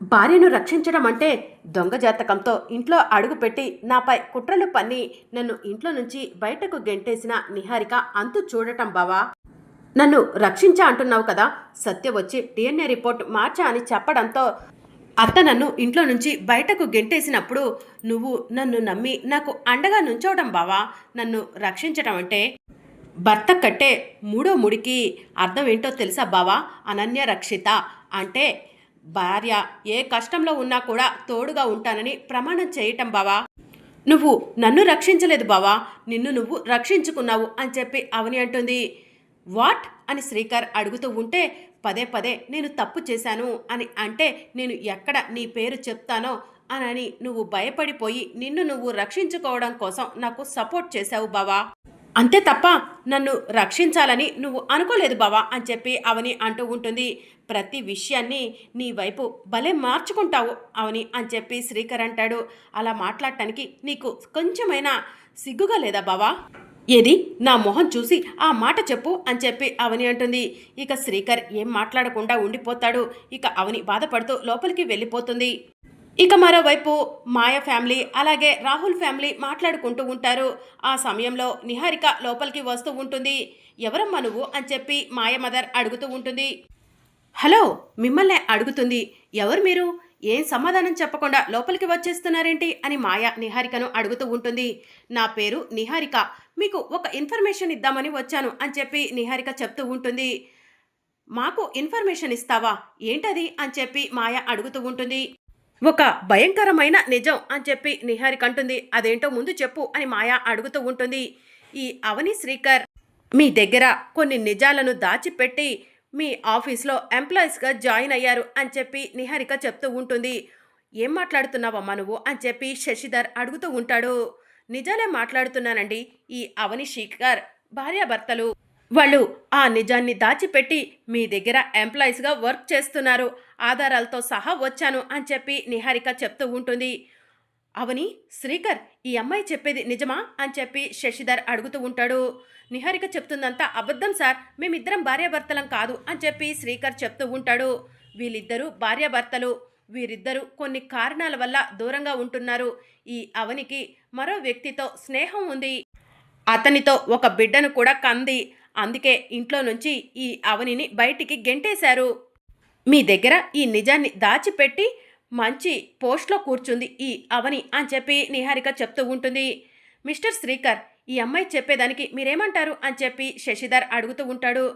భార్యను రక్షించడం అంటే దొంగ జాతకంతో ఇంట్లో అడుగుపెట్టి నాపై కుట్రలు పన్ని నన్ను ఇంట్లో నుంచి బయటకు గెంటేసిన నిహారిక అంతు చూడటం బావా. నన్ను రక్షించా అంటున్నావు కదా. సత్య వచ్చి డిఎన్ఏ రిపోర్ట్ మార్చా అని చెప్పడంతో అత్త నన్ను ఇంట్లో నుంచి బయటకు గెంటేసినప్పుడు నువ్వు నన్ను నమ్మి నాకు అండగా నుంచోవడం బావా. నన్ను రక్షించడం అంటే భర్త కట్టే మూడో ముడికి అర్థం ఏంటో తెలుసా బావా? అనన్య రక్షిత అంటే భార్య ఏ కష్టంలో ఉన్నా కూడా తోడుగా ఉంటానని ప్రమాణం చేయటం బావా? నువ్వు నన్ను రక్షించలేదు బావా. నిన్ను నువ్వు రక్షించుకున్నావు అని చెప్పి అవని అంటుంది. వాట్? అని శ్రీకర్ అడుగుతూ ఉంటే పదే పదే నేను తప్పు చేశాను అని అంటే నేను ఎక్కడ నీ పేరు చెప్తానో అనని నువ్వు భయపడిపోయి నిన్ను నువ్వు రక్షించుకోవడం కోసం నాకు సపోర్ట్ చేశావు బావా. అంతే తప్ప నన్ను రక్షించాలని నువ్వు అనుకోలేదు బావా అని చెప్పి అవని అంటూ ఉంటుంది. ప్రతి విషయాన్ని నీ వైపు భలే మార్చుకుంటావు అవని అని చెప్పి శ్రీకర్ అంటాడు. అలా మాట్లాడటానికి నీకు కొంచెమైనా సిగ్గుగా లేదా బావా? ఏది? నా మొహం చూసి ఆ మాట చెప్పు అని చెప్పి అవని అంటుంది. ఇక శ్రీకర్ ఏం మాట్లాడకుండా ఉండిపోతాడు. ఇక అవని బాధపడుతూ లోపలికి వెళ్ళిపోతుంది. ఇక మరోవైపు మాయ ఫ్యామిలీ అలాగే రాహుల్ ఫ్యామిలీ మాట్లాడుకుంటూ ఉంటారు. ఆ సమయంలో నిహారిక లోపలికి వస్తూ ఉంటుంది. ఎవరమ్మా నువ్వు? అని చెప్పి మాయ మదర్ అడుగుతూ ఉంటుంది. హలో మిమ్మల్ని అడుగుతుంది. ఎవరు మీరు? ఏం సమాధానం చెప్పకుండా లోపలికి వచ్చేస్తున్నారేంటి? అని మాయ నిహారికను అడుగుతూ ఉంటుంది. నా పేరు నిహారిక. మీకు ఒక ఇన్ఫర్మేషన్ ఇద్దామని వచ్చాను అని చెప్పి నిహారిక చెప్తూ ఉంటుంది. మాకు ఇన్ఫర్మేషన్ ఇస్తావా? ఏంటది? అని చెప్పి మాయ అడుగుతూ ఉంటుంది. ఒక భయంకరమైన నిజం అని చెప్పి నిహారిక అంటుంది. అదేంటో ముందు చెప్పు అని మాయ అడుగుతూ ఉంటుంది. ఈ అవని శ్రీకర్ మీ దగ్గర కొన్ని నిజాలను దాచిపెట్టి మీ ఆఫీస్లో ఎంప్లాయీస్గా జాయిన్ అయ్యారు అని చెప్పి నిహారిక చెప్తూ ఉంటుంది. ఏం మాట్లాడుతున్నావమ్మా నువ్వు అని చెప్పి శశిధర్ అడుగుతూ ఉంటాడు. నిజాలే మాట్లాడుతున్నానండి. ఈ అవని శ్రీకర్ భార్యాభర్తలు వాళ్ళు ఆ నిజాన్ని దాచిపెట్టి మీ దగ్గర ఎంప్లాయీస్గా వర్క్ చేస్తున్నారు. ఆధారాలతో సహా వచ్చాను అని చెప్పి నిహారిక చెప్తూ ఉంటుంది. అవని శ్రీకర్ ఈ అమ్మాయి చెప్పేది నిజమా? అని చెప్పి శశిధర్ అడుగుతూ ఉంటాడు. నిహారిక చెప్తుందంతా అబద్ధం సార్. మేమిద్దరం భార్యాభర్తలం కాదు అని చెప్పి శ్రీకర్ చెప్తూ ఉంటాడు. వీళ్ళిద్దరూ భార్యాభర్తలు. వీరిద్దరూ కొన్ని కారణాల వల్ల దూరంగా ఉంటున్నారు. ఈ అవనికి మరో వ్యక్తితో స్నేహం ఉంది. అతనితో ఒక బిడ్డను కూడా కంది. అందుకే ఇంట్లో నుంచి ఈ అవనిని బయటికి గెంటేశారు. మీ దగ్గర ఈ నిజాన్ని దాచిపెట్టి మంచి పోస్ట్లో కూర్చుంది ఈ అవని అని చెప్పి నిహారిక చెప్తూ ఉంటుంది. మిస్టర్ శ్రీకర్ ఈ అమ్మాయి చెప్పేదానికి మీరేమంటారు అని చెప్పి శశిధర్ అడుగుతూ ఉంటాడు.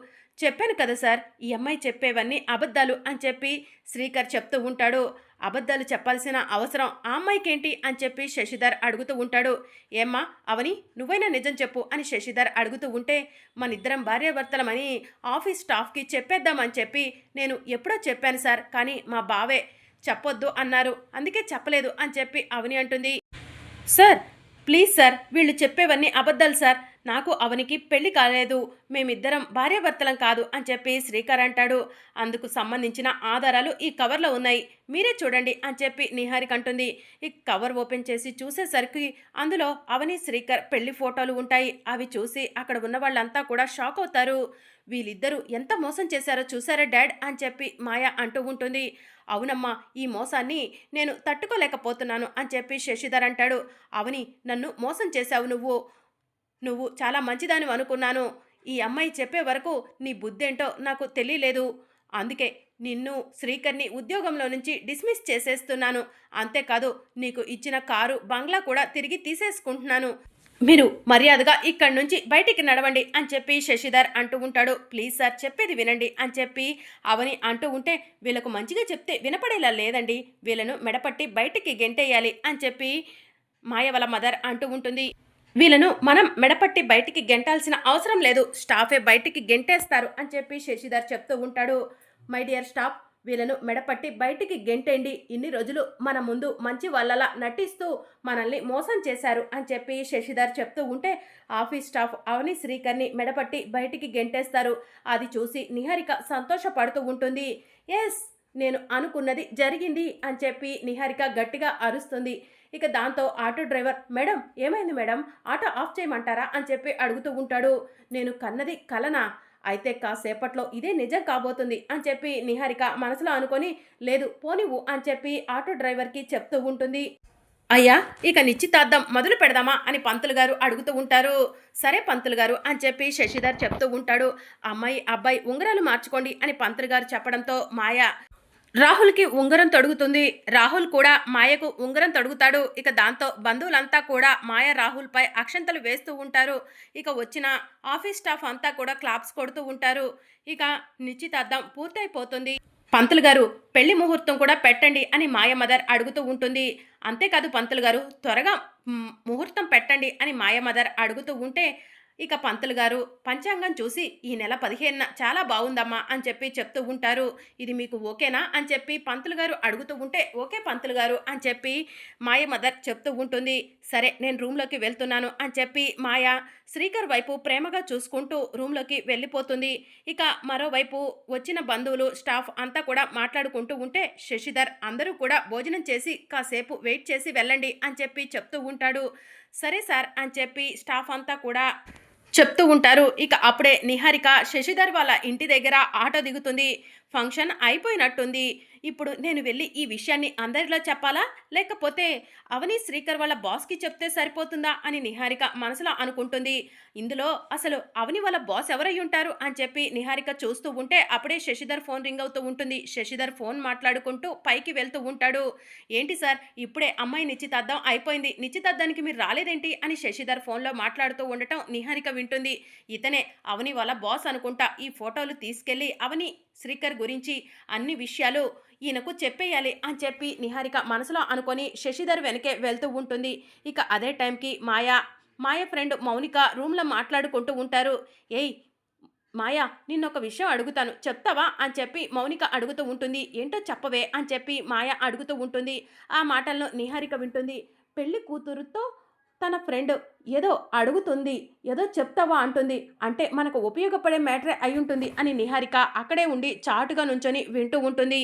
చెప్పాను కదా సార్ ఈ అమ్మాయి చెప్పేవన్నీ అబద్ధాలు అని చెప్పి శ్రీకర్ చెప్తూ ఉంటాడు. అబద్ధాలు చెప్పాల్సిన అవసరం ఆ అమ్మాయికేంటి అని చెప్పి శశిధర్ అడుగుతూ ఉంటాడు. ఏమ్మా అవని నువ్వైనా నిజం చెప్పు అని శశిధర్ అడుగుతూ ఉంటే మనిద్దరం భార్యాభర్తలమని ఆఫీస్ స్టాఫ్కి చెప్పేద్దామని చెప్పి నేను ఎప్పుడో చెప్పాను సార్ కానీ మా బావే చెప్పొద్దు అన్నారు. అందుకే చెప్పలేదు అని చెప్పి అవని అంటుంది. సార్ ప్లీజ్ సార్ వీళ్ళు చెప్పేవన్నీ అబద్ధాలు సార్. నాకు అవనికి పెళ్ళి కాలేదు మేమిద్దరం భార్యాభర్తలం కాదు అని చెప్పి శ్రీకర్ అంటాడు. అందుకు సంబంధించిన ఆధారాలు ఈ కవర్లో ఉన్నాయి. మీరే చూడండి అని చెప్పి నిహారిక అంటుంది. ఈ కవర్ ఓపెన్ చేసి చూసేసరికి అందులో అవని శ్రీకర్ పెళ్ళి ఫోటోలు ఉంటాయి. అవి చూసి అక్కడ ఉన్న వాళ్ళంతా కూడా షాక్ అవుతారు. వీళ్ళిద్దరూ ఎంత మోసం చేశారో చూసారా డాడ్ అని చెప్పి మాయ అంటూ ఉంటుంది. అవునమ్మా ఈ మోసాన్ని నేను తట్టుకోలేకపోతున్నాను అని చెప్పి శశిధర్ అంటాడు. అవని నన్ను మోసం చేశావు నువ్వు. నువ్వు చాలా మంచిదాని అనుకున్నాను. ఈ అమ్మాయి చెప్పే వరకు నీ బుద్ధేంటో నాకు తెలియలేదు. అందుకే నిన్ను శ్రీకర్ని ఉద్యోగంలో నుంచి డిస్మిస్ చేసేస్తున్నాను. అంతేకాదు నీకు ఇచ్చిన కారు బంగ్లా కూడా తిరిగి తీసేసుకుంటున్నాను. మీరు మర్యాదగా ఇక్కడి నుంచి బయటికి నడవండి అని చెప్పి శశిధర్ అంటూ ఉంటాడు. ప్లీజ్ సార్ చెప్పేది వినండి అని చెప్పి అవని అంటూ ఉంటే వీళ్ళకు మంచిగా చెప్తే వినపడేలా లేదండి. వీళ్ళను మెడపట్టి బయటికి గెంటేయాలి అని చెప్పి మాయ వాళ్ళ మదర్ అంటూ ఉంటుంది. వీళ్ళను మనం మెడపట్టి బయటికి గెంటాల్సిన అవసరం లేదు. స్టాఫే బయటికి గెంటేస్తారు అని చెప్పి శశిధర్ చెప్తూ ఉంటాడు. మై డియర్ స్టాఫ్ వీళ్ళను మెడపట్టి బయటికి గెంటేండి ఇన్ని రోజులు మన ముందు మంచి వాళ్ళలా నటిస్తూ మనల్ని మోసం చేశారు అని చెప్పి శశిధర్ చెప్తూ ఉంటే ఆఫీస్ స్టాఫ్ అవని శ్రీకర్ని మెడపట్టి బయటికి గెంటేస్తారు. అది చూసి నిహారిక సంతోషపడుతూ ఉంటుంది. ఎస్ నేను అనుకున్నది జరిగింది అని చెప్పి నిహారిక గట్టిగా అరుస్తుంది. ఇక దాంతో ఆటో డ్రైవర్ మేడం ఏమైంది మేడం? ఆటో ఆఫ్ చేయమంటారా? అని చెప్పి అడుగుతూ ఉంటాడు. నేను కన్నది కలనా? అయితే కాసేపట్లో ఇదే నిజం కాబోతుంది అని చెప్పి నిహారిక మనసులో అనుకొని లేదు పోనివ్వు అని చెప్పి ఆటో డ్రైవర్కి చెప్తూ ఉంటుంది. అయ్యా ఇక నిశ్చితార్థం మొదలు పెడదామా? అని పంతులు గారు అడుగుతూ ఉంటారు. సరే పంతులు గారు అని చెప్పి శశిధర్ చెప్తూ ఉంటాడు. అమ్మాయి అబ్బాయి ఉంగరాలు మార్చుకోండి అని పంతులు గారు చెప్పడంతో మాయ రాహుల్కి ఉంగరం తొడుగుతుంది. రాహుల్ కూడా మాయకు ఉంగరం తొడుగుతాడు. ఇక దాంతో బంధువులంతా కూడా మాయ రాహుల్పై అక్షంతలు వేస్తూ ఉంటారు. ఇక వచ్చిన ఆఫీస్ స్టాఫ్ అంతా కూడా క్లాప్స్ కొడుతూ ఉంటారు. ఇక నిశ్చితార్థం పూర్తయిపోతుంది. పంతులు గారు పెళ్ళి ముహూర్తం కూడా పెట్టండి అని మాయ మదర్ అడుగుతూ ఉంటుంది. అంతేకాదు పంతులు గారు త్వరగా ముహూర్తం పెట్టండి అని మాయ మదర్ అడుగుతూ ఉంటే ఇక పంతులు గారు పంచాంగం చూసి ఈ నెల పదిహేనున చాలా బాగుందమ్మా అని చెప్పి చెప్తూ ఉంటారు. ఇది మీకు ఓకేనా అని చెప్పి పంతులు గారు అడుగుతూ ఉంటే ఓకే పంతులు గారు అని చెప్పి మాయ మదర్ చెప్తూ ఉంటుంది. సరే నేను రూమ్లోకి వెళ్తున్నాను అని చెప్పి మాయ శ్రీకర్ వైపు ప్రేమగా చూసుకుంటూ రూమ్లోకి వెళ్ళిపోతుంది. ఇక మరోవైపు వచ్చిన బంధువులు స్టాఫ్ అంతా కూడా మాట్లాడుకుంటూ ఉంటే శశిధర్ అందరూ కూడా భోజనం చేసి కాసేపు వెయిట్ చేసి వెళ్ళండి అని చెప్పి చెప్తూ ఉంటాడు. సరే సార్ అని చెప్పి స్టాఫ్ అంతా కూడా చెప్తూ ఉంటారు. ఇక అప్పుడే నిహారిక శశిధర్ వాళ్ళ ఇంటి దగ్గర ఆటో దిగుతుంది. ఫంక్షన్ అయిపోయినట్టుంది. ఇప్పుడు నేను వెళ్ళి ఈ విషయాన్ని అందరిలో చెప్పాలా? లేకపోతే అవని శ్రీకర్ వాళ్ళ బాస్కి చెప్తే సరిపోతుందా? అని నిహారిక మనసులో అనుకుంటుంది. ఇందులో అసలు అవని వాళ్ళ బాస్ ఎవరై ఉంటారు? అని చెప్పి నిహారిక చూస్తూ ఉంటే అప్పుడే శశిధర్ ఫోన్ రింగ్ అవుతూ ఉంటుంది. శశిధర్ ఫోన్ మాట్లాడుకుంటూ పైకి వెళ్తూ ఉంటాడు. ఏంటి సార్? ఇప్పుడే అమ్మాయి నిశ్చితార్థం అయిపోయింది. నిశ్చితార్థానికి మీరు రాలేదేంటి? అని శశిధర్ ఫోన్లో మాట్లాడుతూ ఉండటం నిహారిక వింటుంది. ఇతనే అవని వాళ్ళ బాస్ అనుకుంటా ఈ ఫోటోలు తీసుకెళ్ళి అవని శ్రీకర్ గురించి అన్ని విషయాలు ఈయనకు చెప్పేయాలి అని చెప్పి నిహారిక మనసులో అనుకొని శశిధర్ వెనకే వెళ్తూ ఉంటుంది. ఇక అదే టైంకి మాయా మాయ ఫ్రెండ్ మౌనిక రూమ్లో మాట్లాడుకుంటూ ఉంటారు. ఏయ్ మాయా నిన్నొక విషయం అడుగుతాను. చెప్తావా? అని చెప్పి మౌనిక అడుగుతూ ఉంటుంది. ఏంటో చెప్పవే అని చెప్పి మాయ అడుగుతూ ఉంటుంది. ఆ మాటలను నిహారిక వింటుంది. పెళ్ళి కూతురుతో తన ఫ్రెండ్ ఏదో అడుగుతుంది ఏదో చెప్తావా అంటుంది. అంటే మనకు ఉపయోగపడే మ్యాటరే అయి ఉంటుంది అని నిహారిక అక్కడే ఉండి చాటుగా నుంచొని వింటూ ఉంటుంది.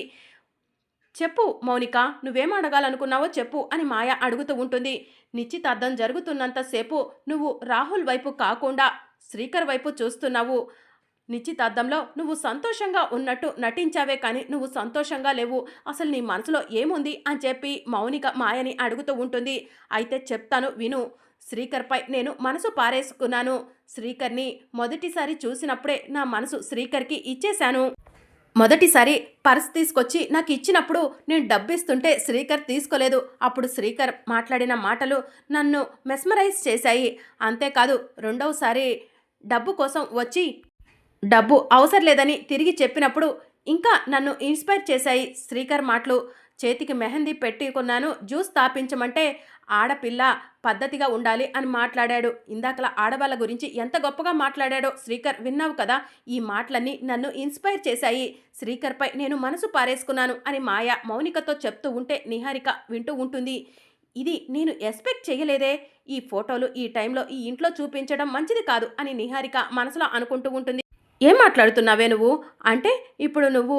చెప్పు మౌనిక నువ్వేం అడగాలనుకున్నావో చెప్పు అని మాయ అడుగుతూ ఉంటుంది. నిశ్చితార్థం జరుగుతున్నంతసేపు నువ్వు రాహుల్ వైపు కాకుండా శ్రీకర్ వైపు చూస్తున్నావు. నిశ్చితార్థంలో నువ్వు సంతోషంగా ఉన్నట్టు నటించావే కానీ నువ్వు సంతోషంగా లేవు. అసలు నీ మనసులో ఏముంది? అని చెప్పి మౌనిక మాయని అడుగుతూ ఉంటుంది. అయితే చెప్తాను విను. శ్రీకర్పై నేను మనసు పారేసుకున్నాను. శ్రీకర్ని మొదటిసారి చూసినప్పుడే నా మనసు శ్రీకర్కి ఇచ్చేశాను. మొదటిసారి పర్స్ తీసుకొచ్చి నాకు ఇచ్చినప్పుడు నేను డబ్బిస్తుంటే శ్రీకర్ తీసుకోలేదు. అప్పుడు శ్రీకర్ మాట్లాడిన మాటలు నన్ను మెస్మరైజ్ చేశాయి. అంతేకాదు రెండవసారి డబ్బు కోసం వచ్చి డబ్బు అవసరం లేదని తిరిగి చెప్పినప్పుడు ఇంకా నన్ను ఇన్స్పైర్ చేశాయి శ్రీకర్ మాటలు. చేతికి మెహందీ పెట్టుకున్నాను జ్యూస్ తాపించమంటే ఆడపిల్ల పద్ధతిగా ఉండాలి అని మాట్లాడాడు. ఇందాకలా ఆడవాళ్ళ గురించి ఎంత గొప్పగా మాట్లాడాడో శ్రీకర్ విన్నావు కదా? ఈ మాటలన్నీ నన్ను ఇన్స్పైర్ చేశాయి. శ్రీకర్పై నేను మనసు పారేసుకున్నాను అని మాయ మౌనికతో చెప్తూ ఉంటే నిహారిక వింటూ ఉంటుంది. ఇది నేను ఎక్స్పెక్ట్ చేయలేదే. ఈ ఫోటోలు ఈ టైంలో ఈ ఇంట్లో చూపించడం మంచిది కాదు అని నిహారిక మనసులో అనుకుంటూ ఉంటుంది. ఏం మాట్లాడుతున్నావే నువ్వు? అంటే ఇప్పుడు నువ్వు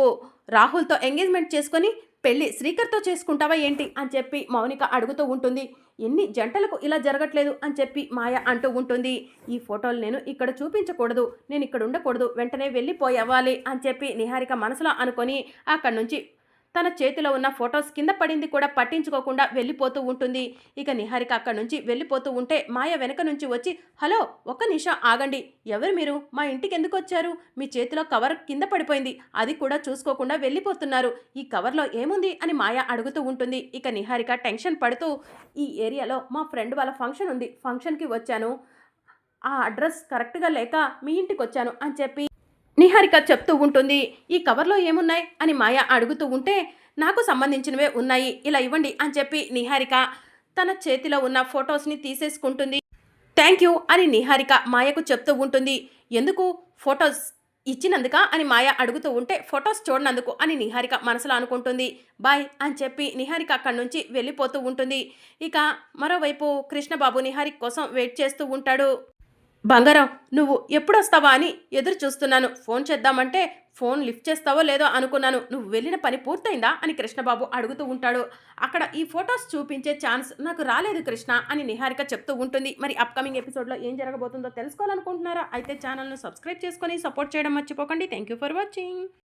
రాహుల్తో ఎంగేజ్మెంట్ చేసుకొని పెళ్ళి శ్రీకర్తో చేసుకుంటావా ఏంటి? అని చెప్పి మౌనిక అడుగుతూ ఉంటుంది. ఎన్ని జంటలకు ఇలా జరగట్లేదు అని చెప్పి మాయ అంటూ ఉంటుంది. ఈ ఫోటోలు నేను ఇక్కడ చూపించకూడదు నేను ఇక్కడ ఉండకూడదు వెంటనే వెళ్ళిపోయవ్వాలి అని చెప్పి నిహారిక మనసులో అనుకొని అక్కడి నుంచి తన చేతిలో ఉన్న ఫొటోస్ కింద పడింది కూడా పట్టించుకోకుండా వెళ్ళిపోతూ ఉంటుంది. ఇక నిహారిక అక్కడి నుంచి వెళ్ళిపోతూ ఉంటే మాయ వెనక నుంచి వచ్చి హలో ఒక్క నిమిషం ఆగండి. ఎవరు మీరు? మా ఇంటికి ఎందుకు వచ్చారు? మీ చేతిలో కవర్ కింద పడిపోయింది. అది కూడా చూసుకోకుండా వెళ్ళిపోతున్నారు. ఈ కవర్లో ఏముంది? అని మాయ అడుగుతూ ఉంటుంది. ఇక నిహారిక టెన్షన్ పడుతూ ఈ ఏరియాలో మా ఫ్రెండ్ వాళ్ళ ఫంక్షన్ ఉంది. ఫంక్షన్కి వచ్చాను. ఆ అడ్రస్ కరెక్ట్గా లేక మీ ఇంటికి వచ్చాను అని చెప్పి నిహారిక చెప్తూ ఉంటుంది ఈ కవర్లో ఏమున్నాయి? అని మాయ అడుగుతూ ఉంటే నాకు సంబంధించినవే ఉన్నాయి ఇలా ఇవ్వండి అని చెప్పి నిహారిక తన చేతిలో ఉన్న ఫొటోస్ని తీసేసుకుంటుంది. థ్యాంక్ యూ అని నిహారిక మాయకు చెప్తూ ఉంటుంది. ఎందుకు? ఫొటోస్ ఇచ్చినందుక? అని మాయ అడుగుతూ ఉంటే ఫొటోస్ చూడనందుకు అని నిహారిక మనసులో అనుకుంటుంది. బాయ్ అని చెప్పి నిహారిక అక్కడి నుంచి వెళ్ళిపోతూ ఉంటుంది. ఇక మరోవైపు కృష్ణబాబు నిహారిక కోసం వెయిట్ చేస్తూ ఉంటాడు. బంగారం నువ్వు ఎప్పుడొస్తావా అని ఎదురు చూస్తున్నాను. ఫోన్ చేద్దామంటే ఫోన్ లిఫ్ట్ చేస్తావో లేదో అనుకున్నాను. నువ్వు వెళ్ళిన పని పూర్తయిందా అని కృష్ణబాబు అడుగుతూ ఉంటాడు. అక్కడ ఈ ఫొటోస్ చూపించే ఛాన్స్ నాకు రాలేదు కృష్ణ అని నిహారిక చెప్తూ ఉంటుంది. మరి అప్కమింగ్ ఎపిసోడ్లో ఏం జరగబోతుందో తెలుసుకోవాలనుకుంటున్నారా? అయితే ఛానల్ను సబ్స్క్రైబ్ చేసుకొని సపోర్ట్ చేయడం మర్చిపోకండి. Thank you for watching